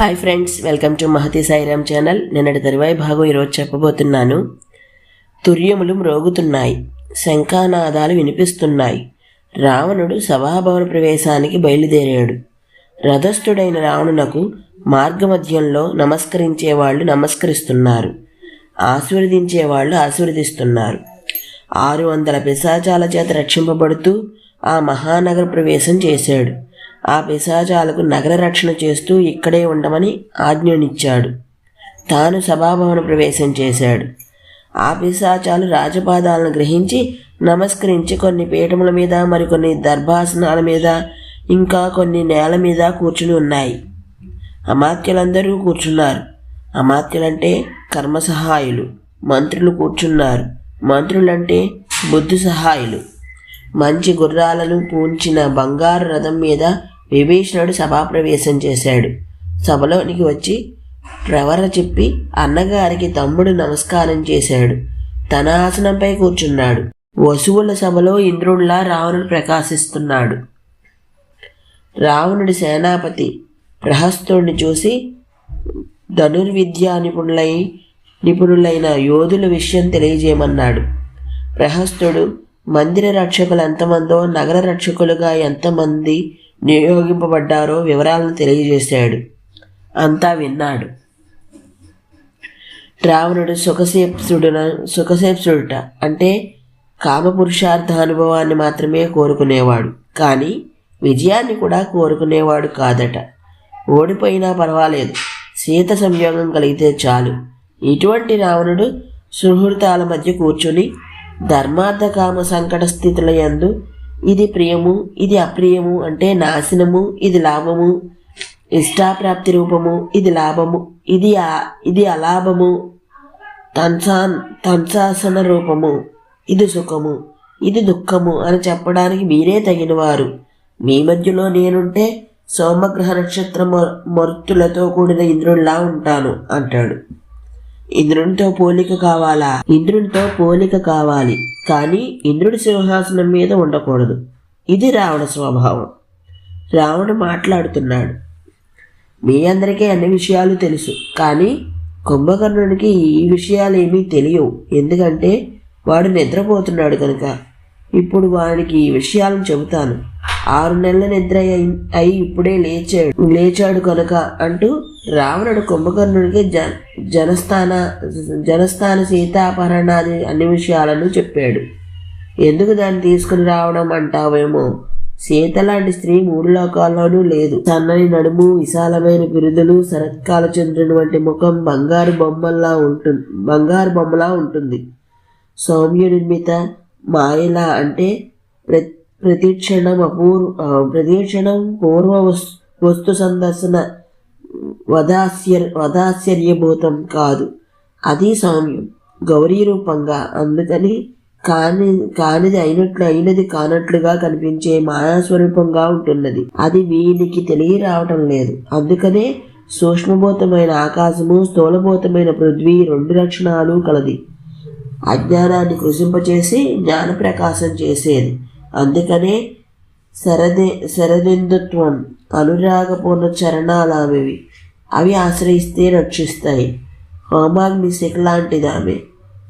Hi friends welcome to Mahathi Sairam channel నిన్నటి తరువాయి భాగం ఈరోజు చెప్పబోతున్నాను. తుర్యములు మ్రోగుతున్నాయి. శంఖానాదాలు వినిపిస్తున్నాయి. రావణుడు సభాభవన ప్రవేశానికి బయలుదేరాడు. రథస్థుడైన రావణునకు మార్గమధ్యంలో నమస్కరించే వాళ్ళు నమస్కరిస్తున్నారు. ఆశీర్వదించే వాళ్ళు ఆశీర్వదిస్తున్నారు. ఆరు వందల పిశాచాల చేత రక్షింపబడుతూ ఆ మహానగర ప్రవేశం చేశాడు. ఆ పిశాచాలకు నగర రక్షణ చేస్తూ ఇక్కడే ఉండమని ఆజ్ఞనిచ్చాడు. తాను సభాభవన ప్రవేశం చేశాడు. ఆ పిశాచాలు రాజపాదాలను గ్రహించి నమస్కరించి కొన్ని పీఠముల మీద మరికొన్ని దర్భాసనాల మీద ఇంకా కొన్ని నేల మీద కూర్చుని ఉన్నాయి. అమాత్యులందరూ కూర్చున్నారు. అమాత్యులంటే కర్మ సహాయులు మంత్రులు కూర్చున్నారు. మంత్రులంటే బుద్ధి సహాయులు. మంచి గుర్రాలను పూంచిన బంగారు రథం మీద విభీషణుడు సభాప్రవేశం చేశాడు. సభలోనికి వచ్చి ప్రవర చెప్పి అన్నగారికి తమ్ముడు నమస్కారం చేశాడు. తన ఆసనంపై కూర్చున్నాడు. వసువుల సభలో ఇంద్రుడిలా రావణుడు ప్రకాశిస్తున్నాడు. రావణుడి సేనాపతి ప్రహస్తుడిని చూసి ధనుర్విద్యా నిపుణులై నిపుణులైన యోధుల విషయం తెలియజేయమన్నాడు. ప్రహస్తుడు మందిర రక్షకులు ఎంతమందో నగర రక్షకులుగా ఎంతమంది నియోగింపబడ్డారో వివరాలను తెలియజేశాడు. అంతా విన్నాడు. రావణుడు సుఖసేప్సుడున సుఖసేప్సుడుట అంటే కామపురుషార్థ అనుభవాన్ని మాత్రమే కోరుకునేవాడు. కానీ విజయాన్ని కూడా కోరుకునేవాడు కాదట. ఓడిపోయినా పర్వాలేదు. సీత సంయోగం కలిగితే చాలు. ఇటువంటి రావణుడు సుహృతాల మధ్య కూర్చుని ధర్మార్థ కామ సంకట స్థితుల యందు ఇది ప్రియము ఇది అప్రియము అంటే నాశనము ఇది లాభము. ఇష్టాప్రాప్తి రూపము ఇది లాభము. ఇది ఆ- ఇది అలాభము. తన్సాన్ తన్సాసన రూపము. ఇది సుఖము ఇది దుఃఖము అని చెప్పడానికి మీరే తగినవారు. మీ మధ్యలో నేనుంటే సోమగ్రహ నక్షత్ర మొ- కూడిన ఇంద్రుడిలా ఉంటాను అంటాడు. ఇంద్రునితో పోలిక కావాలా? ఇంద్రునితో పోలిక కావాలి. కానీ ఇంద్రుడి సింహాసనం మీద ఉండకూడదు. ఇది రావణ స్వభావం. రావణ మాట్లాడుతున్నాడు. మీ అందరికీ అన్ని విషయాలు తెలుసు. కానీ కుంభకర్ణునికి ఈ విషయాలు ఏమీ తెలియవు. ఎందుకంటే వాడు నిద్రపోతున్నాడు కనుక. ఇప్పుడు వాడికి ఈ విషయాలను చెబుతాను. ఆరు నెలల నిద్ర అయి అయి ఇప్పుడే లేచాడు. లేచాడు కనుక అంటూ రావణుడు కుంభకర్ణుడికి జ జనస్థాన జనస్థాన సీతాపహరణాది అన్ని విషయాలను చెప్పాడు. ఎందుకు దాన్ని తీసుకుని రావడం అంటావేమో? సీత లాంటి స్త్రీ మూడు లోకాల్లోనూ లేదు. సన్నని నడుము విశాలమైన బిరుదులు శరత్కాల చంద్రుని వంటి ముఖం బంగారు బొమ్మల్లా ఉంటుంది బంగారు బొమ్మలా ఉంటుంది. సౌమ్యునిర్మిత మాయలా అంటే ప్రతి ప్రతిక్షణం అపూర్వ ప్రతిక్షణం పూర్వ వస్తు సందర్శన వదాస్య వదాశ్చర్యభూతం కాదు. అది సౌమ్యం గౌరీ రూపంగా. అందుకని కాని కానిది అయినట్లు అయినది కానట్లుగా కనిపించే మాయాస్వరూపంగా ఉంటున్నది. అది వీనికి తెలియ రావటం లేదు. అందుకనే సూక్ష్మభూతమైన ఆకాశము స్థూలభూతమైన పృథ్వీ రెండు లక్షణాలు కలది. అజ్ఞానాన్ని కృషింపచేసి జ్ఞాన ప్రకాశం చేసేది. అందుకనే శరదే శరదిందుత్వం అనురాగపూర్ణ చరణాలు ఆమెవి అవి ఆశ్రయిస్తే రక్షిస్తాయి. హోమాగ్ని శిఖ లాంటిది ఆమె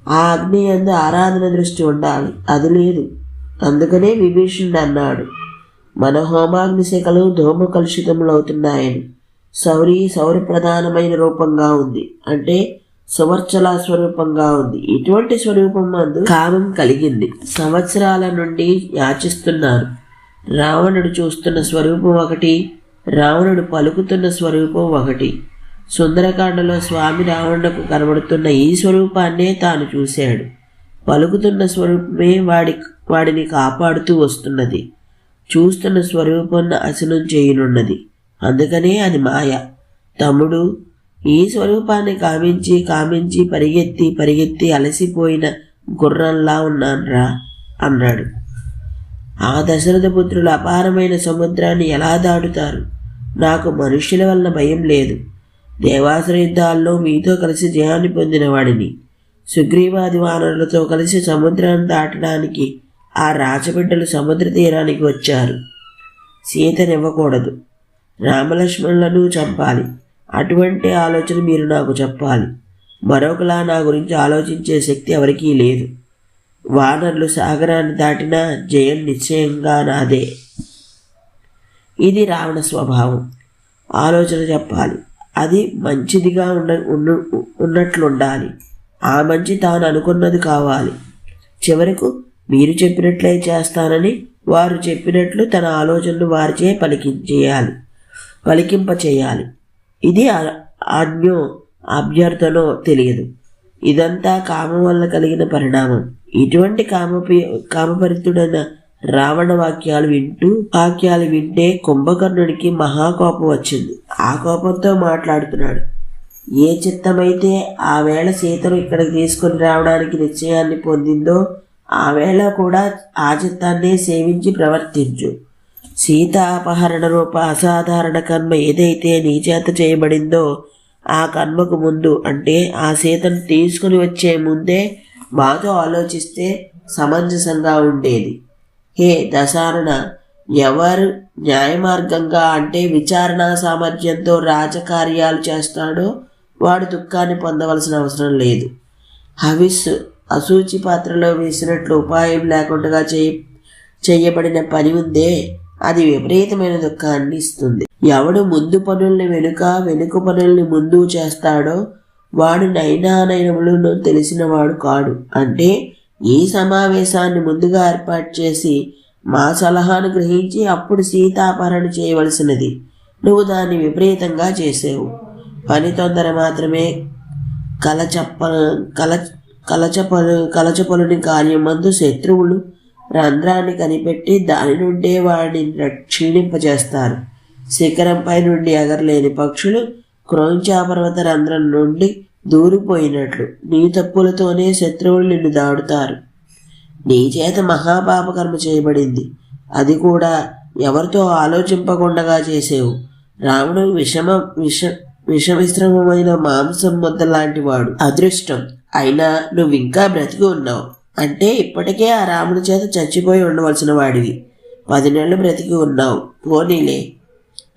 ఆ అగ్ని అందు ఆరాధన దృష్టి ఉండాలి. అది లేదు. అందుకనే విభీషణుడు అన్నాడు మన హోమాగ్ని శిఖలు ధూమ కలుషితములవుతున్నాయని. సౌరి సౌర ప్రధానమైన రూపంగా ఉంది. అంటే సువర్చల స్వరూపంగా ఉంది. ఇటువంటి స్వరూపం అందు కామం కలిగింది. సంవత్సరాల నుండి యాచిస్తున్నారు. రావణుడు చూస్తున్న స్వరూపం ఒకటి రావణుడు పలుకుతున్న స్వరూపం ఒకటి. సుందరకాండలో స్వామి రావణులకు కనబడుతున్న ఈ స్వరూపాన్నే తాను చూశాడు. పలుకుతున్న స్వరూపమే వాడి వాడిని కాపాడుతూ వస్తున్నది. చూస్తున్న స్వరూపం అసనం చేయనున్నది. అందుకనే అది మాయ. తమ్ముడు ఈ స్వరూపాన్ని కామించి కామించి పరిగెత్తి పరిగెత్తి అలసిపోయిన గుర్రంలా ఉన్నాన్రా అన్నాడు. ఆ దశరథపుత్రులు అపారమైన సముద్రాన్ని ఎలా దాటుతారు? నాకు మనుష్యుల వలన భయం లేదు. దేవాసుర యుద్ధాల్లో మీతో కలిసి జయాన్ని పొందిన వాడిని. సుగ్రీవాది వానరులతో కలిసి సముద్రాన్ని దాటడానికి ఆ రాచబిడ్డలు సముద్ర తీరానికి వచ్చారు. సీతనివ్వకూడదు. రామలక్ష్మణులను చంపాలి. అటువంటి ఆలోచన మీరు నాకు చెప్పాలి. మరొకలా నా గురించి ఆలోచించే శక్తి ఎవరికీ లేదు. వానర్లు సాగరాన్ని దాటినా జయం నిశ్చయంగా నాదే. ఇది రావణ స్వభావం. ఆలోచన చెప్పాలి. అది మంచిదిగా ఉన్న ఉన్న- ఉన్నట్లుండాలి. ఆ మంచి తాను అనుకున్నది కావాలి. చివరకు మీరు చెప్పినట్లే చేస్తానని వారు చెప్పినట్లు తన ఆలోచనలు వారిచే పలికించేయాలి పలికింప చేయాలి ఇది ఆ- ఆజ్ఞో అభ్యర్థనో తెలియదు. ఇదంతా కామం వల్ల కలిగిన పరిణామం. ఇటువంటి కామపి కామపరితుడైన రావణ వాక్యాలు వింటూ వాక్యాలు వింటే కుంభకర్ణుడికి మహాకోపం వచ్చింది. ఆ కోపంతో మాట్లాడుతున్నాడు. ఏ చిత్తమైతే ఆ వేళ సీతను ఇక్కడికి తీసుకొని రావడానికి నిశ్చయాన్ని పొందిందో ఆ వేళ కూడా ఆ చిత్తాన్నే సేవించి ప్రవర్తించు. సీత అపహరణ రూప అసాధారణ కర్మ ఏదైతే నీ చేత చేయబడిందో ఆ కర్మకు ముందు అంటే ఆ సీతను తీసుకుని వచ్చే ముందే మాతో ఆలోచిస్తే సమంజసంగా ఉండేది. హే దశారణ ఎవరు న్యాయమార్గంగా అంటే విచారణ సామర్థ్యంతో రాజకార్యాలు చేస్తాడో వాడు దుఃఖాన్ని పొందవలసిన అవసరం లేదు. హవిస్ అసూచి పాత్రలో వేసినట్లు ఉపాయం లేకుండా చేయ చేయబడిన పని ఉందే అది విపరీతమైన దుఃఖాన్ని ఇస్తుంది. ఎవడు ముందు పనుల్ని వెనుక వెనుక పనుల్ని ముందు చేస్తాడో వాడు నైనానయనములను తెలిసినవాడు కాడు. అంటే ఈ సమావేశాన్ని ముందుగా ఏర్పాటు చేసి మా సలహాను గ్రహించి అప్పుడు సీతాపహరణ చేయవలసినది. నువ్వు దాన్ని విపరీతంగా చేసావు. పని తొందర మాత్రమే కలచప్ప కల కలచపలు కలచపలుని కార్యమందు శత్రువులు రంధ్రాన్ని కనిపెట్టి దాని నుండే వాడిని క్షీణింపజేస్తారు శిఖరంపై నుండి ఎగరలేని పక్షులు క్రోంచాపర్వత రంధ్రం నుండి దూరిపోయినట్లు నీ తప్పులతోనే శత్రువులు నిన్ను దాడుతారు. నీ చేత మహాపాపకర్మ చేయబడింది. అది కూడా ఎవరితో ఆలోచింపకుండగా చేసేవు. రాముడు విషమ విష విషమిశ్రమమైన మాంసం ముద్ద లాంటివాడు అదృష్టం. అయినా నువ్వు ఇంకా బ్రతికి ఉన్నావు. అంటే ఇప్పటికే ఆ రాముడి చేత చచ్చిపోయి ఉండవలసిన వాడివి. పది నెలలు బ్రతికి ఉన్నావు. పోనీలే.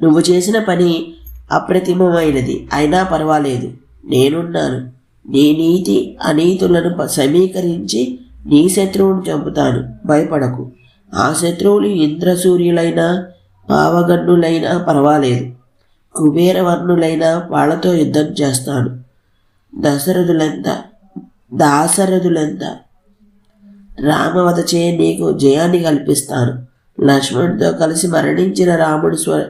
నువ్వు చేసిన పని అప్రతిమమైనది. అయినా పర్వాలేదు. నేనున్నాను. నీ నీతి అనీతులను సమీకరించి నీ శత్రువును చంపుతాను. భయపడకు. ఆ శత్రువులు ఇంద్రసూర్యులైనా పావగన్నులైనా పర్వాలేదు. కుబేరవర్ణులైనా వాళ్ళతో యుద్ధం చేస్తాను. దశరథులంతా దాశరథులంతా రామవధచే నీకు జయాన్ని కల్పిస్తాను. లక్ష్మణుడితో కలిసి మరణించిన రాముడు స్వ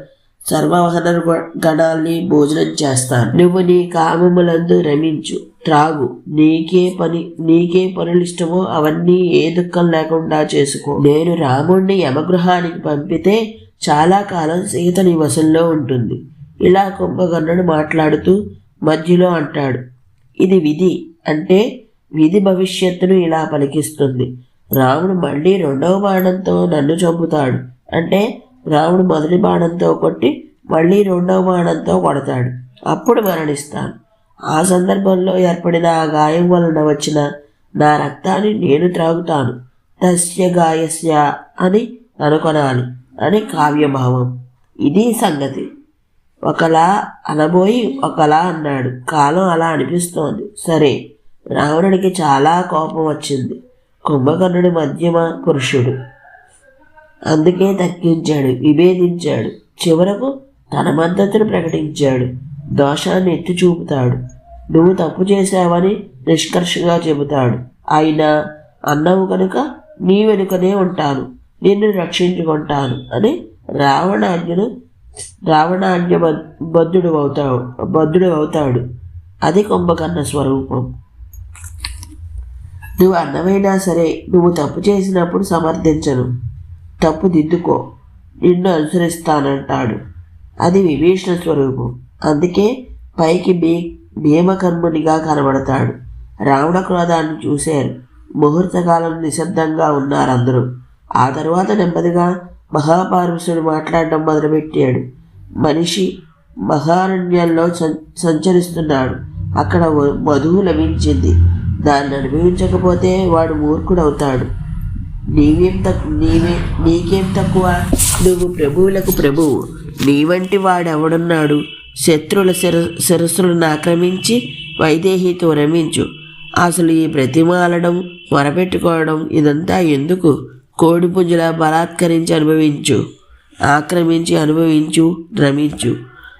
సర్వవహన గణాల్ని భోజనం చేస్తాను. నువ్వు నీ కామములందు రమించు. త్రాగు. నీకే పని నీకే పనులు ఇష్టమో అవన్నీ ఏ దుఃఖం లేకుండా చేసుకో. నేను రాముణ్ణి యమగృహానికి పంపితే చాలా కాలం సీత నీ వశంలో ఉంటుంది. ఇలా కుంభకర్ణుడు మాట్లాడుతూ మధ్యలో అంటాడు. ఇది విధి అంటే విధి భవిష్యత్తును ఇలా పలికిస్తుంది. రాముడు మళ్ళీ రెండవ బాణంతో నన్ను చంపుతాడు. అంటే రాముడు మొదటి బాణంతో కొట్టి మళ్ళీ రెండవ బాణంతో కొడతాడు. అప్పుడు మరణిస్తాను. ఆ సందర్భంలో ఏర్పడిన ఆ గాయం వలన వచ్చిన నా రక్తాన్ని నేను త్రాగుతాను. తస్య గాయస్య అని అనుకొనాలి. అని కావ్యభావం. ఇది సంగతి. ఒకలా అనబోయి ఒకలా అన్నాడు. కాలం అలా అనిపిస్తోంది. సరే. రావణుడికి చాలా కోపం వచ్చింది. కుంభకర్ణుడి మధ్యమ పురుషుడు. అందుకే తగ్గించాడు విభేదించాడు. చివరకు తన మద్దతును ప్రకటించాడు. దోషాన్ని ఎత్తి చూపుతాడు. నువ్వు తప్పు చేశావని నిష్కర్షగా చెబుతాడు. అయినా అన్నవు కనుక నీ వెనుకనే ఉంటాను. నిన్ను రక్షించుకుంటాను అని రావణాజ్ఞను రావణాజ్ఞ బద్- బద్ధుడు అవుతాడు బద్ధుడు అవుతాడు. అది కుంభకర్ణ స్వరూపం. నువ్వు అన్నమైనా సరే నువ్వు తప్పు చేసినప్పుడు సమర్థించను. తప్పు దిద్దుకో. నిన్ను అనుసరిస్తానంటాడు. అది విభీషణ స్వరూపం. అందుకే పైకి భీ భీమకర్మునిగా కనబడతాడు. రావణ క్రోధాన్ని చూశారు. ముహూర్తకాలం నిశ్శబ్దంగా ఉన్నారందరూ. ఆ తరువాత నెమ్మదిగా మహాపార్వసుడు మాట్లాడడం మొదలుపెట్టాడు. మనిషి మహారణ్యంలో సంచరిస్తున్నాడు. అక్కడ మధువు లభించింది. దాన్ని అనుభవించకపోతే వాడు మూర్ఖుడవుతాడు. నీవేం తక్కు నీవే నీకేం తక్కువ? నువ్వు ప్రభువులకు ప్రభువు. నీ వంటి వాడెవడున్నాడు? శత్రువుల శిర శిరస్సులను ఆక్రమించి వైదేహితో రమించు. అసలు ఈ ప్రతిమాలడం మొరపెట్టుకోవడం ఇదంతా ఎందుకు? కోడి పుంజుల బలాత్కరించి అనుభవించు. ఆక్రమించి అనుభవించు రమించు.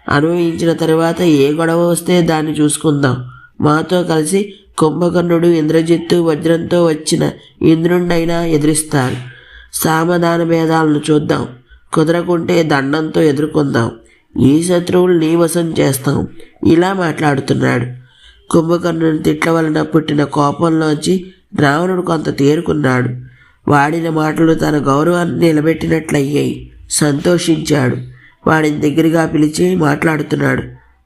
అనుభవించిన తర్వాత ఏ గొడవ వస్తే దాన్ని చూసుకుందాం. మాతో కలిసి కుంభకర్ణుడు ఇంద్రజిత్తు వజ్రంతో వచ్చిన ఇంద్రుణ్ణైనా ఎదిరిస్తారు. సామధాన భేదాలను చూద్దాం. కుదరకుంటే దండంతో ఎదుర్కొందాం. ఈ శత్రువులు నీ వశం చేస్తాం. ఇలా మాట్లాడుతున్నాడు. కుంభకర్ణుని తిట్ల వలన పుట్టిన కోపంలోంచి రావణుడు కొంత తేరుకున్నాడు. వాడిన మాటలు తన గౌరవాన్ని నిలబెట్టినట్లయ్యాయి. సంతోషించాడు. వాడిని దగ్గరగా పిలిచి మాట్లాడుతున్నాడు.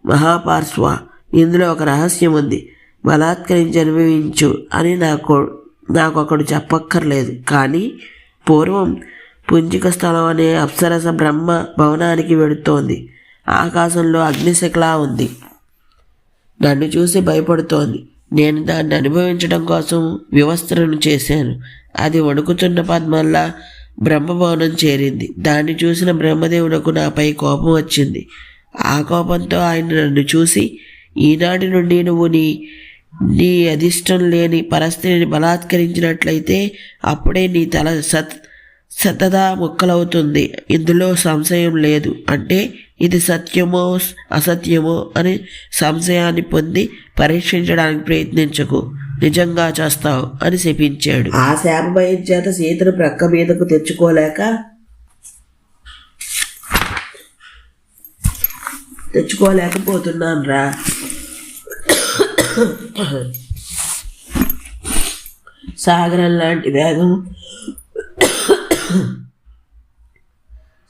మహాపార్శ్వ ఇందులో ఒక రహస్యం ఉంది. బలాత్కరించి అనుభవించు అని నాకు నాకు ఒకడు చెప్పక్కర్లేదు. కానీ పూర్వం పుంజిక స్థలం అనే అప్సరస బ్రహ్మ భవనానికి వెడుతోంది ఆకాశంలో అగ్నిశిఖలా ఉంది. నన్ను చూసి భయపడుతోంది. నేను దాన్ని అనుభవించడం కోసం వివస్త్రను చేశాను. అది వణుకుతున్న పద్మల్లా బ్రహ్మభవనం చేరింది. దాన్ని చూసిన బ్రహ్మదేవునకు నాపై కోపం వచ్చింది. ఆ కోపంతో ఆయన నన్ను చూసి ఈనాటి నుండి నువ్వు నీ నీ అధిష్టం లేని పరిస్థితిని బలాత్కరించినట్లయితే అప్పుడే నీ తల సత్ సతదా ముక్కలవుతుంది. ఇందులో సంశయం లేదు. అంటే ఇది సత్యమో అసత్యమో అని సంశయాన్ని పొంది పరీక్షించడానికి ప్రయత్నించకు. నిజంగా చేస్తావు అని శపించాడు. ఆ శాప భయం చేత సీతను ప్రక్క మీదకు తెచ్చుకోలేక తెచ్చుకోలేకపోతున్నాను రా సాగరం లాంటి వేగం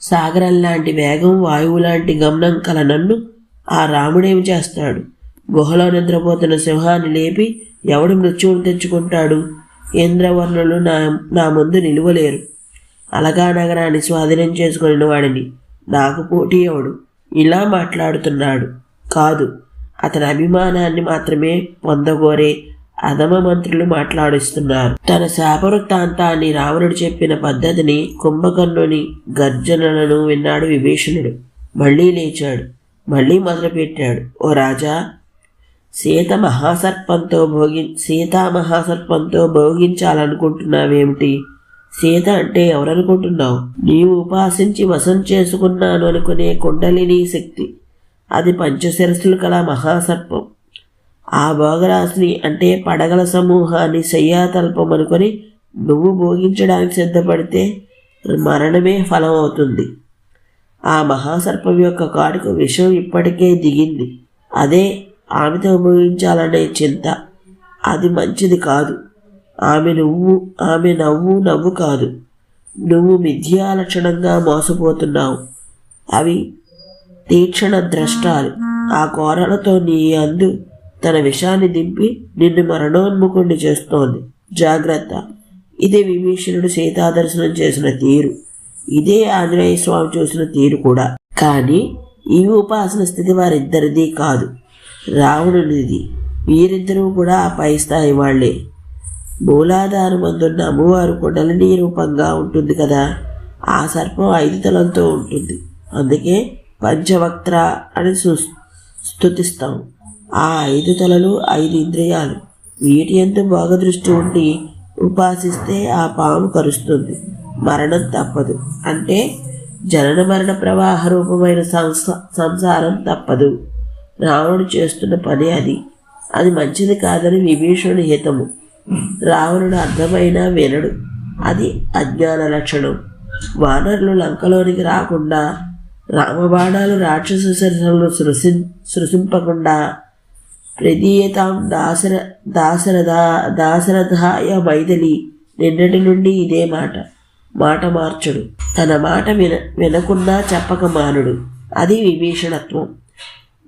సాగరం లాంటి వేగం వాయువు లాంటి గమనం కల నన్ను. ఆ రాముడేమి చేస్తాడు? గుహలో నిద్రపోతున్న సింహాన్ని లేపి ఎవడు మృత్యువును తెచ్చుకుంటాడు? ఇంద్రవర్ణులు నా నా ముందు నిలువలేరు. అలగా నగరాన్ని స్వాధీనం చేసుకుని వాడిని. నాకు పోటీ ఎవడు ఇలా మాట్లాడుతున్నాడు. కాదు. అతని అభిమానాన్ని మాత్రమే పొందగోరే అధమ మంత్రులు మాట్లాడిస్తున్నారు. తన శాపవృత్తాంతాన్ని రావణుడు చెప్పిన పద్ధతిని కుంభకర్ణుని గర్జనలను విన్నాడు విభీషణుడు. మళ్ళీ లేచాడు. మళ్ళీ మొదలుపెట్టాడు. ఓ రాజా సీత మహాసర్పంతో భోగి సీతా మహాసర్పంతో భోగించాలనుకుంటున్నావేమిటి? సీత అంటే ఎవరనుకుంటున్నావు? నీవు ఉపాసించి వశం చేసుకున్నాను అనుకునే కుండలిని శక్తి అది పంచశిరస్సులు కల మహాసర్పం. ఆ భోగరాశిని అంటే పడగల సమూహాన్ని శయ్యాతల్పం అనుకొని నువ్వు భోగించడానికి సిద్ధపడితే మరణమే ఫలం అవుతుంది ఆ మహాసర్పం యొక్క కాడుకు విషం ఇప్పటికే దిగింది. అదే ఆమెతో భోగించాలనే చింత. అది మంచిది కాదు. ఆమె నువ్వు ఆమె నవ్వు నవ్వు కాదు. నువ్వు మిథ్యాలక్షణంగా మోసపోతున్నావు. అవి తీక్షణ ద్రష్టాలు. ఆ కోరలతో నీ అందు తన విషాన్ని దింపి నిన్ను మరణోన్ముఖుణ్ణి చేస్తోంది. జాగ్రత్త. ఇదే విభీషణుడు సీతాదర్శనం చేసిన తీరు. ఇదే ఆంజనేయ స్వామి చూసిన తీరు కూడా. కానీ ఈ ఉపాసన స్థితి వారిద్దరిది కాదు. రావణునిది. వీరిద్దరూ కూడా ఆ పై స్థాయి వాళ్ళే. మూలాధారం అందున్న అమ్మవారు కుండలిని రూపంగా ఉంటుంది కదా. ఆ సర్పం ఐదు తలంతో ఉంటుంది. అందుకే పంచవక్త్ర అని స్థుతిస్తాం ఆ ఐదు తలలు ఐదు ఇంద్రియాలు. వీటి ఎందు దృష్టి ఉండి ఉపాసిస్తే ఆ పాము కరుస్తుంది. మరణం తప్పదు. అంటే జనన మరణ ప్రవాహ రూపమైన సంసారం తప్పదు. రావణుడు చేస్తున్న పని అది. అది మంచిది కాదని విభీషణుని హితము. రావణుడు అర్థమైనా వినడు. అది అజ్ఞాన లక్షణం. వానరులు లంకలోనికి రాకుండా రామబాణాలు రాక్షస శరీరంలో సృసి సృశింపకుండా ప్రదీయతాం దాసర దాసరథ దాసరథాయ మైథిలి నిన్నటి నుండి ఇదే మాట. మాట మార్చుడు. తన మాట విన వినకున్నా చెప్పక మానుడు. అది విభీషణత్వం.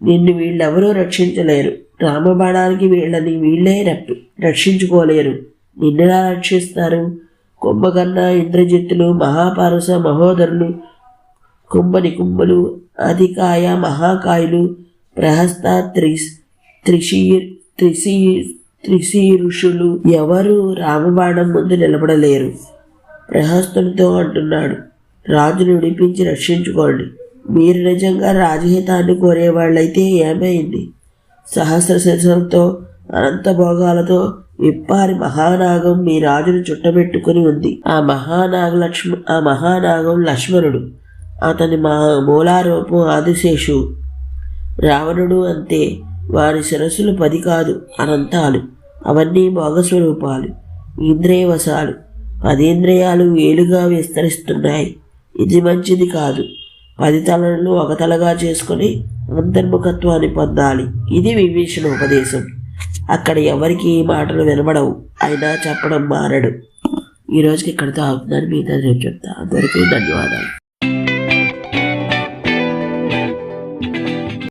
నిన్ను వీళ్ళెవరూ రక్షించలేరు. రామబాణానికి వీళ్ళని వీళ్ళే రప్పి రక్షించుకోలేరు. నిన్నలా రక్షిస్తారు? కుంభకర్ణ ఇంద్రజిత్తులు మహాపారుస మహోదరులు కుంభని కుంభలు అధికాయ మహాకాయులు ప్రహస్త త్రిస్ త్రిశీర్ త్రిశీ త్రిశీరుషులు ఎవరు రామబాణం ముందు నిలబడలేరు. ప్రహస్తునితో అంటున్నాడు రాజును విడిపించి రక్షించుకోండి. మీరు నిజంగా రాజహితాన్ని కోరేవాళ్ళైతే ఏమైంది? సహస్ర శిరసులతో అనంత భోగాలతో విప్పారి మహానాగం మీ రాజును చుట్టబెట్టుకుని ఉంది. ఆ మహానాగ లక్ష్మ ఆ మహానాగం లక్ష్మణుడు. అతని మా మూలారూపం ఆదిశేషు. రావణుడు అంతే వారి శిరస్సులు పది కాదు అనంతాలు. అవన్నీ భోగస్వరూపాలు ఇంద్రియవశాలు. పదేంద్రియాలు వేలుగా విస్తరిస్తున్నాయి. ఇది మంచిది కాదు. పది తలలను ఒక తలగా చేసుకుని అంతర్ముఖత్వాన్ని పొందాలి. ఇది విభీషణ ఉపదేశం. అక్కడ ఎవరికి ఈ మాటలు వినబడవు. అయినా చెప్పడం మారడు. ఈరోజుకి ఇక్కడితో అవుతుందని మీతో రేపు చెప్తా. అందరికీ ధన్యవాదాలు.